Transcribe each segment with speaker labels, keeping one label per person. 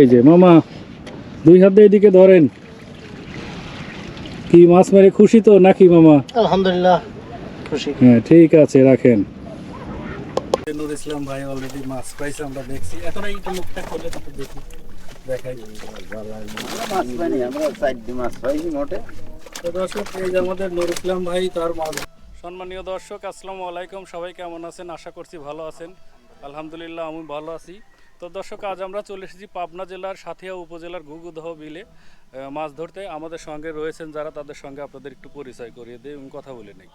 Speaker 1: এই যে মামা দুই হাত দিয়ে এদিকে ধরেন। কি মাছ মেরে খুশি তো নাকি মামা?
Speaker 2: আলহামদুলিল্লাহ খুশি।
Speaker 1: হ্যাঁ ঠিক আছে রাখেন। নুর ইসলাম ভাই অলরেডি মাছ পাইছে আমরা দেখছি। এখন এই মুখটা খুলে একটু দেখি। দেখাই।
Speaker 2: মাছ পাইনি আমরা চারটি মাছ পাইছি মোটে।
Speaker 1: তো দর্শক এই যে আমাদের নুর ইসলাম ভাই তার মাছ সম্মানীয় দর্শক আসসালামু আলাইকুম। সবাই কেমন আছেন? আশা করছি ভালো আছেন। আলহামদুলিল্লাহ আমি ভালো আছি। তো দর্শক আজ আমরা চলে এসেছি পাবনা জেলার সাথিয়া উপজেলার ঘুঘুদহ বিলে। মাছ ধরতে আমাদের সঙ্গে রয়েছেন যারা তাদের সঙ্গে আপনাদের একটু পরিচয় করিয়ে দিই এবং কথা বলে নেই।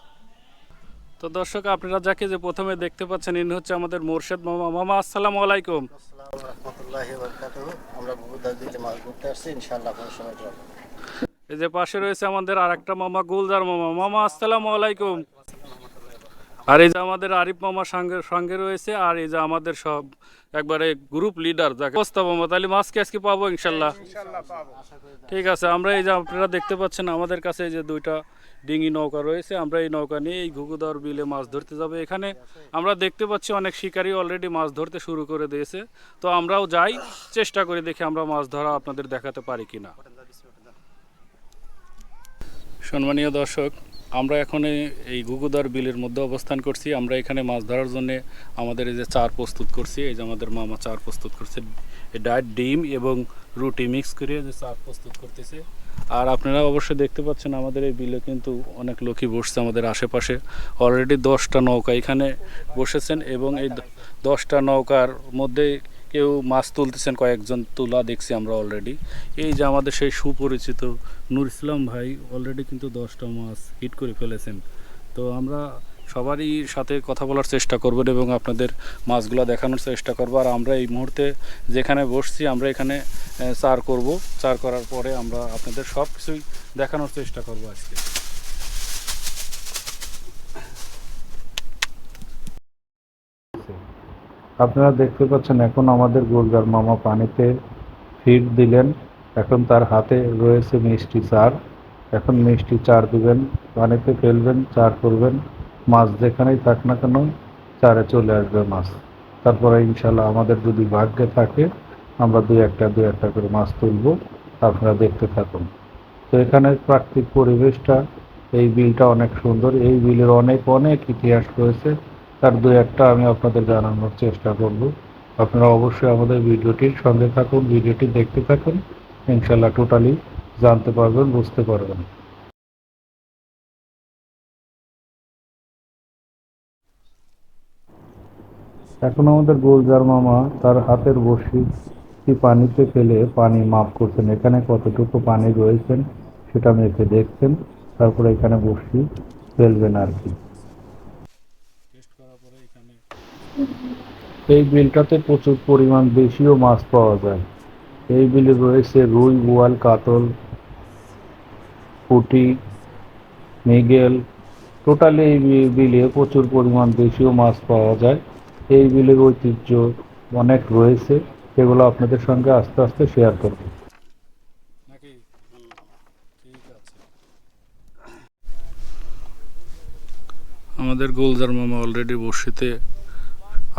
Speaker 1: তো দর্শক আপনারা যাকে যে প্রথমে দেখতে পাচ্ছেন ইনি হচ্ছে আমাদের মোর্শেদ মামা। মামা আসসালামু আলাইকুম।
Speaker 2: আসসালামু রহমতুল্লাহি বারাকাতুহু। আমরা মাছ ধরতে আসছি ইনশাআল্লাহ সময়
Speaker 1: এই যে পাশে রয়েছে আমাদের আর একটা মামা গুলজার মামা। মামা আসসালামু আলাইকুম। আর এই যে আমাদের আরিফ মামার সঙ্গে সঙ্গে রয়েছে আর এই যে আমাদের সব একবারে গ্রুপ লিডার যাকে অবস্থা মামা তাহলে মাছ কি আজকে পাবো ইনশাল্লাহ। ঠিক আছে আমরা এই যে আপনারা দেখতে পাচ্ছেন আমাদের কাছে এই যে দুইটা ডিঙি নৌকা রয়েছে আমরা এই নৌকা নিয়ে এই ঘুঘুদর বিলে মাছ ধরতে যাব। এখানে আমরা দেখতে পাচ্ছি অনেক শিকারী অলরেডি মাছ ধরতে শুরু করে দিয়েছে। তো আমরাও যাই চেষ্টা করে দেখি আমরা মাছ ধরা আপনাদের দেখাতে পারি কিনা। সম্মানীয় দর্শক আমরা এখন এই- গুগুদার বিলের মধ্যে অবস্থান করছি। আমরা এখানে মাছ ধরার জন্য আমাদের এই যে চার প্রস্তুত করছি, এই যে আমাদের মামা চার প্রস্তুত করছে। ডায়েট ডিম এবং রুটি মিক্স করে যে চার প্রস্তুত করতেছে। আর আপনারা অবশ্যই দেখতে পাচ্ছেন আমাদের এই বিলে কিন্তু অনেক লোকই বসছে আমাদের আশেপাশে। অলরেডি দশটা নৌকা এখানে বসেছেন এবং এই দশটা নৌকার মধ্যে কেউ মাছ তুলতেছেন, কয়েকজন তোলা দেখছি আমরা অলরেডি এই যে আমাদের সেই সুপরিচিত নূর ইসলাম ভাই অলরেডি কিন্তু দশটা মাছ হিট করে ফেলেছেন। তো আমরা সবারই সাথে কথা বলার চেষ্টা করবেন এবং আপনাদের মাছগুলো দেখানোর চেষ্টা করব। আর আমরা এই মুহূর্তে যেখানে বসছি, আমরা এখানে চার করব। চার করার পরে আমরা আপনাদের সব কিছুই দেখানোর চেষ্টা করব আজকে।
Speaker 3: আপনারা দেখতে পাচ্ছেন এখন আমাদের গোলজার মামা পানিতে ফিট দিলেন। এখন তার হাতে রয়েছে মিষ্টি চার। এখন মিষ্টি চার দিবেন, পানিতে ফেলবেন, চার করবেন। মাছ যেখানেই থাক না কেন চারে চলে আসবে মাছ। তারপরে ইনশাল্লাহ আমাদের যদি ভাগ্যে থাকে, আমরা দুই একটা দু একটা করে মাছ তুলবো। আপনারা দেখতে থাকুন। তো এখানে প্রাকৃতিক পরিবেশটা, এই বিলটা অনেক সুন্দর। এই বিলের অনেক অনেক ইতিহাস রয়েছে। তার দু একটা আমি আপনাদের জানানোর চেষ্টা করব। আপনারা অবশ্যই আমাদের ভিডিওটির সঙ্গে থাকুন, ভিডিওটি দেখতে থাকুন। ইনশাল্লাহ টোটালি জানতে পারবেন, বুঝতে পারবেন। এখন আমাদের গোলজার মামা তার হাতের কি পানিতে ফেলে পানি মাপ করছেন। এখানে কতটুকু পানি রয়েছেন সেটা মেপে দেখছেন। তারপরে এখানে বড়শি ফেলবেন আর কি। এই বিলটাতে প্রচুর পরিমাণ দেশীয় মাছ পাওয়া যায়। এই বিলে রয়েছে রুই, বোয়াল, কাতল, পুঁটি, মৃগেল। টোটালি এই বিলে প্রচুর পরিমাণ দেশীয় মাছ পাওয়া যায়। এই বিলের ঐতিহ্য অনেক রয়েছে। সেগুলো আপনাদের সঙ্গে আস্তে আস্তে শেয়ার করব।
Speaker 1: আমাদের গোলজার মামা অলরেডি বড়শিতে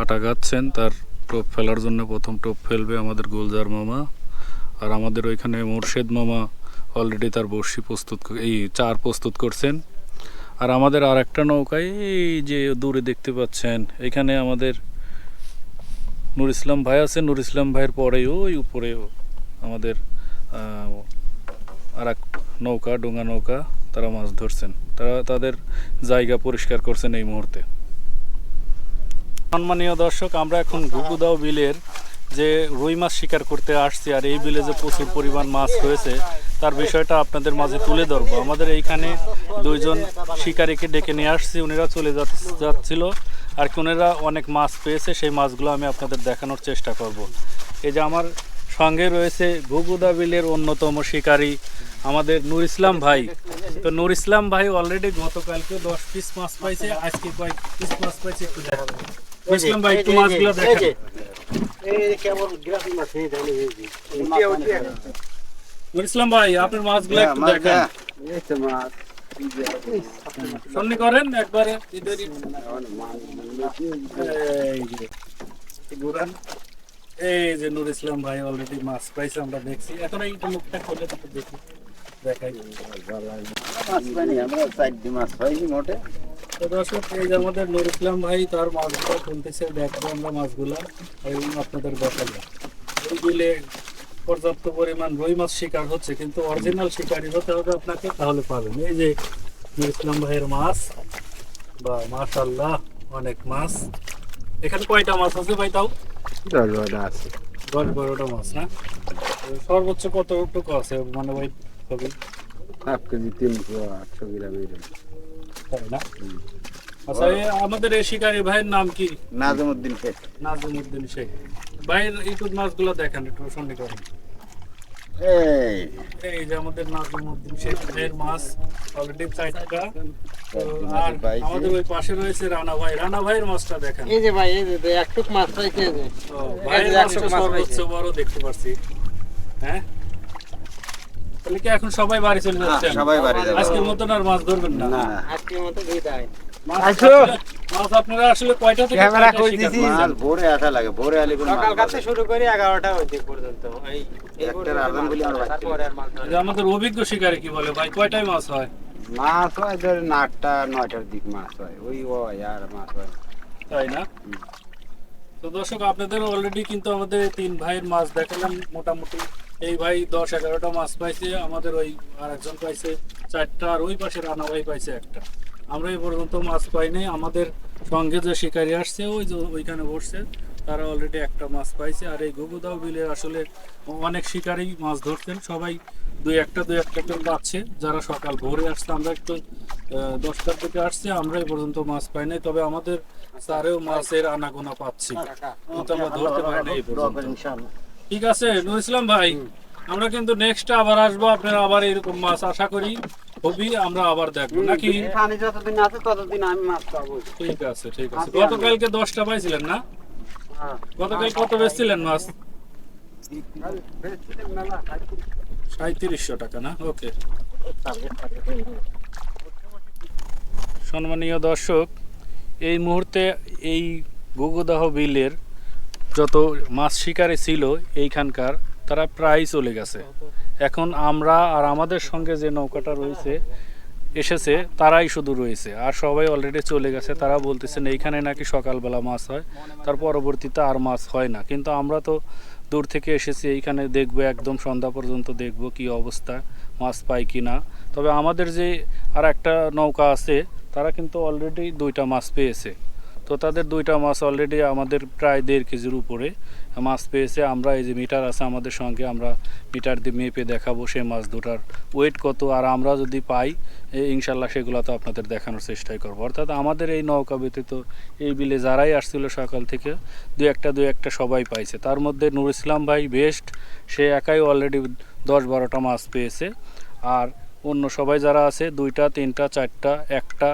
Speaker 1: আটা গাচ্ছেন, তার টোপ ফেলার জন্য প্রথম টোপ ফেলবে আমাদের গোলজার মামা। আর আমাদের ওইখানে মোর্শেদ মামা অলরেডি তার বড়শি প্রস্তুত এই চার প্রস্তুত করছেন। আর আমাদের আর একটা নৌকায়, এই যে দূরে দেখতে পাচ্ছেন, এখানে আমাদের নুর ইসলাম ভাই আছে। নুর ইসলাম ভাইয়ের পরে ওই উপরে আমাদের আর এক নৌকা, ডোঙা নৌকা, তারা মাছ ধরছেন। তারা তাদের জায়গা পরিষ্কার করছেন এই মুহূর্তে। সম্মানীয় দর্শক, আমরা এখন গুগুদাও বিলের যে রুই মাছ শিকার করতে আসছি আর এই বিলে যে প্রচুর পরিমাণ মাছ রয়েছে তার বিষয়টা আপনাদের মাঝে তুলে ধরবো। আমাদের এইখানে দুইজন শিকারীকে ডেকে নিয়ে আসছি, উনিরা চলে যাচ্ছিল আর কি ওনারা অনেক মাছ পেয়েছে, সেই মাছগুলো আমি আপনাদের দেখানোর চেষ্টা করব। এই যে আমার সঙ্গে রয়েছে ঘুগুদা বিলের অন্যতম শিকারী আমাদের নূর ইসলাম ভাই। তো নূর ইসলাম ভাই অলরেডি গতকালকে দশ পিস মাছ পাইছে, আজকে কয়েক পিস মাছ পাইছে, একটু নূর ইসলাম ভাই একটু মাছগুলো দেখেন
Speaker 2: এই কেবল গ্রাফি মাছ এই জানি এই যে
Speaker 1: নূর ইসলাম ভাই আপনার মাছগুলো একটু দেখেন
Speaker 2: এই তো মাছ
Speaker 1: সন্নি করেন একবারে ইদারি এই যে ঘুরান এই যে নুর ইসলাম ভাই অলরেডি মাছ পাইছে আমরা দেখছি। এখন এই মুখটা খুলে একটু দেখি। দেখাই।
Speaker 2: মাছ পাইনি আমরা চারটি মাছ পাইনি মোটে।
Speaker 1: তো দর্শক এই যে আমাদের নুর ইসলাম ভাই তার মাছগুলো তুলতেছে দেখব আমরা মাছগুলো। এবং আপনাদের দেখাবো এই বিলে পর্যাপ্ত পরিমাণ রুই মাছ শিকার হচ্ছে কিন্তু অরিজিনাল শিকারি হতে হবে আপনাকে তাহলে পাবেন। এই যে নুর ইসলাম ভাইয়ের মাছ বা মাশাল্লাহ অনেক মাছ। এখানে কয়টা মাছ আছে ভাই তাও?
Speaker 3: দশ আছে।
Speaker 1: দশ বারোটা মাছ না তো সর্বোচ্চ কতটুকু আছে? মানে ওই ছবি?
Speaker 3: হাফ কেজি তিনশো আটশো গ্রাম
Speaker 1: তাই না? আচ্ছা আমাদের এই শিকারি ভাইয়ের নাম কি?
Speaker 2: নাজমুদ্দিন শেখ।
Speaker 1: নাজমুদ্দিন শেখ। ভাইয়ের ইকুদ মাছগুলো দেখেন একটু সন্নি করেন
Speaker 2: এই।
Speaker 1: এই যে আমাদের নাজমুদ্দিন শেখ ভাইয়ের মাছ অলরেডি চারটা। আর আমাদের ওই পাশে রয়েছে রানা ভাই। রানা ভাইয়ের মাছটা দেখেন।
Speaker 4: এই যে ভাই এই যে দে- একটুক মাছ পাইছে এই যে।
Speaker 1: ভাইয়ের মাছটা সর্বোচ্চ বড় দেখতে পাচ্ছি হ্যাঁ? তাহলে কি এখন সবাই বাড়ি চলে
Speaker 2: সবাই বাড়ি
Speaker 1: আজকের মতন আর মাছ ধরবেন না।
Speaker 2: না
Speaker 4: আজকের মতো বিদায়।
Speaker 1: মাছ মাছ আপনারা আসলে কয়টা থেকে
Speaker 4: ক্যামেরা কই দিছি?
Speaker 2: মাছ ভোরে আসা লাগে ভোরে আলে
Speaker 4: সকাল কাছে শুরু করি এগারোটা হইতে পর্যন্ত। এই এই
Speaker 2: একটার
Speaker 4: পর্যন্ত
Speaker 2: আজান
Speaker 4: মাছ
Speaker 2: বলি আমরা
Speaker 4: ধরে,
Speaker 2: বাড়ি
Speaker 4: তারপরে আর মাছ ধরে।
Speaker 1: এই যে আমাদের অভিজ্ঞ শিকারী কি বলে? ভাই কয়টাই মাছ হয়?
Speaker 5: মাছ হয় দিক মাছ হয়। ওই হয় আর মাছ হয়
Speaker 1: তাই না? তো দর্শক আপনাদের অলরেডি কিন্তু আমাদের তিন ভাইয়ের মাছ দেখালাম মোটামুটি। এই ভাই দশ এগারোটা মাছ পাইছে আমাদের ওই আর একজন পাইছে চারটা আর ওই পাশে রানা ভাই পাইছে একটা। আমরা এই পর্যন্ত মাছ পাইনি আমাদের সঙ্গে যে শিকারি আসছে ওই যে ওইখানে বসছে তারা অলরেডি একটা মাছ পাইছে। আর এই গুগুদাও বিলে আসলে অনেক শিকারি মাছ ধরছেন সবাই দুই একটা দুই একটা করে পাচ্ছে যারা সকাল ভোরে আসছে আমরা একটু দশটার দিকে আসছে আমরা এই পর্যন্ত মাছ পাই নাই। তবে আমাদের স্যারেও মাছের আনাগোনা পাচ্ছি। কিন্তু আমরা ধরতে পারি না এই পর্যন্ত। ঠিক আছে নুর ইসলাম ভাই আমরা কিন্তু নেক্সট আবার আসব। আপনারা আবার এরকম মাছ আশা করি। হবি আমরা আবার দেখব। নাকি?
Speaker 5: পানি যতদিন আছে ততদিন আমি মাছ পাবো
Speaker 1: ঠিক আছে ঠিক আছে। গতকালকে দশটা পাইছিলেন না? গতকাল কত বেচছিলেন মাছ? সাঁত্রিশশো টাকা না? ওকে। সম্মানীয় দর্শক এই মুহূর্তে এই গুগুদাহ বিলের যত মাছ শিকারে ছিল এইখানকার তারা প্রায় চলে গেছে। এখন আমরা আর আমাদের সঙ্গে যে নৌকাটা রয়েছে, এসেছে, তারাই শুধু রয়েছে। আর সবাই অলরেডি চলে গেছে, তারা বলতেছেন এইখানে নাকি সকালবেলা মাছ হয়, তার পরবর্তীতে আর মাছ হয় না। কিন্তু আমরা তো দূর থেকে এসেছি, এইখানে দেখব, একদম সন্ধ্যা পর্যন্ত দেখব কি অবস্থা, মাছ পাই কি না তবে আমাদের যে আর একটা নৌকা আছে, তারা কিন্তু অলরেডি দুইটা মাছ পেয়েছে। তো তাদের দুইটা মাছ অলরেডি আমাদের প্রায় দেড় কেজির উপরে মাছ পেয়েছে। আমরা এই যে মিটার আছে আমাদের সঙ্গে, আমরা মিটার দিয়ে মেপে দেখাবো সেই মাছ দুটার ওয়েট কত। আর আমরা যদি পাই ইনশাল্লাহ সেগুলো তো আপনাদের দেখানোর চেষ্টাই করব। অর্থাৎ আমাদের এই নৌকা ব্যতীত এই বিলে যারাই আসছিল সকাল থেকে, দু একটা দু একটা সবাই পাইছে। তার মধ্যে নুর ইসলাম ভাই বেস্ট সে একাই অলরেডি দশ বারোটা মাছ পেয়েছে। আর অন্য সবাই যারা আছে, দুইটা, তিনটা, চারটা, একটা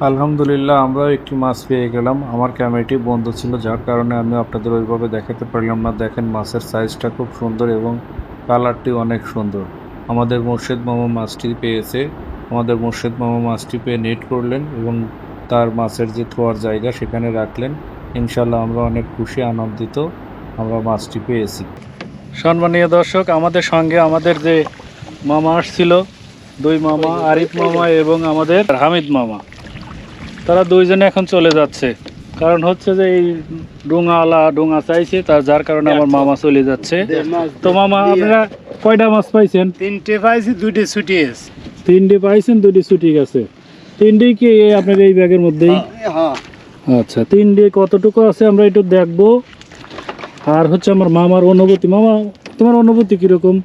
Speaker 3: আলহামদুলিল্লাহ আমরাও একটি মাছ পেয়ে গেলাম। আমার ক্যামেরাটি বন্ধ ছিল, যার কারণে আমি আপনাদের ওইভাবে দেখাতে পারলাম না। দেখেন, মাছের সাইজটা খুব সুন্দর এবং কালারটি অনেক সুন্দর। আমাদের মোর্শেদ মামা মাছটি পেয়েছে। আমাদের মোর্শেদ মামা মাছটি পেয়ে নেট করলেন এবং তার মাছের যে থোয়ার জায়গা সেখানে রাখলেন। ইনশাল্লাহ আমরা অনেক খুশি, আনন্দিত আমরা মাছটি পেয়েছি।
Speaker 1: সম্মানীয় দর্শক, আমাদের সঙ্গে আমাদের যে মামা আসছিল, দুই মামা, আরিফ মামা এবং আমাদের হামিদ মামা। তারা দুইজনে এখন চলে যাচ্ছে। কারণ হচ্ছে যে এই ডোঙাওয়ালা ডোঙা চাইছে তার যার কারণে আমার মামা চলে যাচ্ছে। তো মামা আপনারা কয়টা মাছ পাইছেন?
Speaker 5: তিনটে পাইছি দুইটে ছুটি আছে।
Speaker 1: তিনটে পাইছেন দুটি ছুটি গেছে। তিনটেই কি আপনার এই ব্যাগের মধ্যেই?
Speaker 5: হ্যাঁ।
Speaker 1: আচ্ছা তিনটে কতটুকু আছে আমরা একটু দেখব। আর হচ্ছে আমার মামার অনুভূতি। মামা তোমার অনুভূতি কীরকম?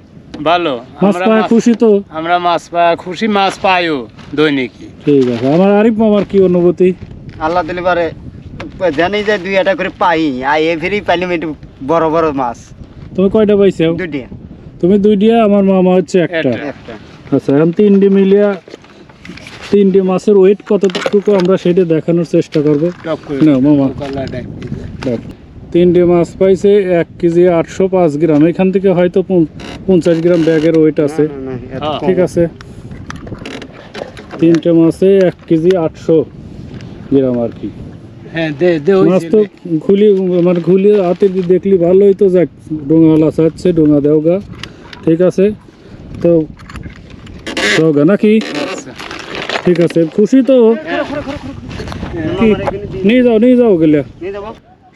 Speaker 5: ভালো।
Speaker 1: মাছ পাওয়া খুশি তো?
Speaker 5: আমরা মাছ পাওয়া খুশি মাছ পাইও দৈনিকই।
Speaker 1: ঠিক আছে। আমার আরিফ মামার কি অনুভূতি?
Speaker 5: আল্লাহ দিলে পারে জানি যে দুই একটা করে পাই আর এ ফেরি পাইলাম একটু বড় বড় মাছ।
Speaker 1: তুমি কয়টা পাইছো?
Speaker 5: দুটি
Speaker 1: তুমি দুইটা আমার মামা হচ্ছে একটা।
Speaker 5: একটা।
Speaker 1: আচ্ছা এখন তিনটে মিলিয়া তিনটে মাছের ওয়েট কতটুকু আমরা সেটা দেখানোর চেষ্টা করব? না মামা। তিনটে মাছ পাইছে এক কেজি আটশো পাঁচ গ্রাম। এখান থেকে হয়তো পঞ্চ- পঞ্চাশ গ্রাম ব্যাগের ওয়েট আছে। ঠিক আছে। তিনটে মাছে এক কেজি আটশো গ্রাম আর কি।
Speaker 5: হ্যাঁ দে দে
Speaker 1: মাছ তো খুলি মানে খুলি হাতে দেখলি ভালোই তো যাক ডোঙা লাসাচ্ছে ডোঙা দেওগা ঠিক আছে। তো দেওগা নাকি? ঠিক আছে খুশি তো। নিয়ে যাও নিয়ে যাও গেলে।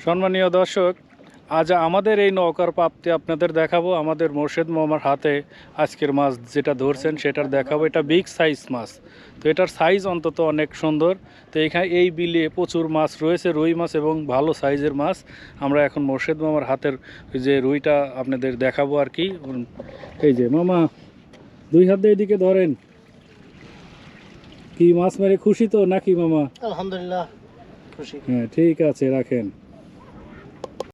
Speaker 1: সম্মানীয় দর্শক আজ আমাদের এই নৌকার প্রাপ্তি আপনাদের দেখাবো। আমাদের মোর্শেদ মামার হাতে আজকের মাছ যেটা ধরছেন সেটার দেখাবো। এটা বিগ সাইজ মাছ। তো এটার সাইজ অন্তত অনেক সুন্দর। তো এখানে এই বিলে প্রচুর মাছ রয়েছে রুই মাছ এবং ভালো সাইজের মাছ। আমরা এখন মোর্শেদ মামার হাতের যে রুইটা আপনাদের দেখাবো আর কি। এই যে মামা দুই হাত দিয়ে এদিকে ধরেন। কি মাছ মেরে খুশি তো নাকি মামা?
Speaker 2: আলহামদুলিল্লাহ খুশি।
Speaker 1: হ্যাঁ ঠিক আছে রাখেন।